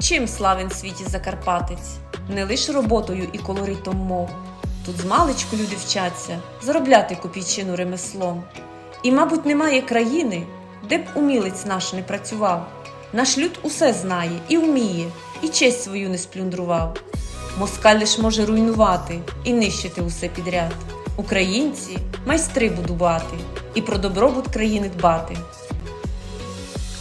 чим славен світі Закарпатець, не лиш роботою і колоритом мов. Тут змалечку люди вчаться заробляти копійчину ремеслом. І, мабуть, немає країни, де б умілець наш не працював. Наш люд усе знає і вміє, і честь свою не сплюндрував. Москаль лиш може руйнувати і нищити усе підряд. Українці майстри будувати і про добробут країни дбати.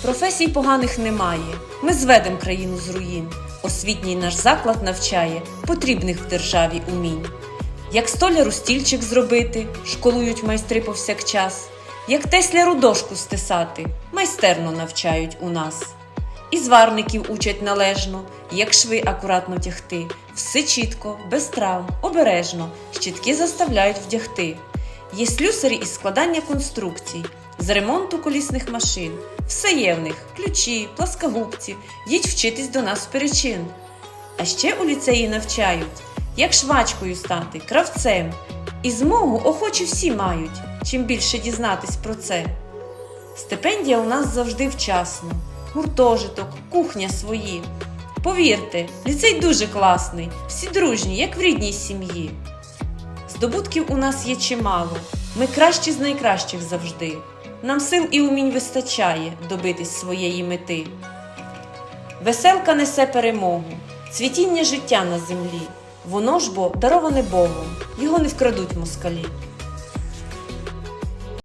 Професій поганих немає. Ми зведем країну з руїн. Освітній наш заклад навчає потрібних в державі умінь. Як столяру стільчик зробити, школують майстри повсякчас, як тесляру дошку стисати, майстерно навчають у нас. І зварників учать належно, як шви акуратно тягти, все чітко, без травм, обережно, щітки заставляють вдягти. Є слюсарі із складання конструкцій, з ремонту колісних машин. Все є в них ключі, пласкогубці, їдь вчитись до нас в перечин. А ще у ліцеї навчають, як швачкою стати, кравцем. І змогу охочі всі мають, чим більше дізнатись про це. Стипендія у нас завжди вчасно, гуртожиток, кухня свої. Повірте, ліцей дуже класний, всі дружні, як в рідній сім'ї. Здобутків у нас є чимало, ми кращі з найкращих завжди. Нам сил і умінь вистачає добитись своєї мети. Веселка несе перемогу, цвітіння життя на землі. Воно ж бо дароване Богом, його не вкрадуть москалі.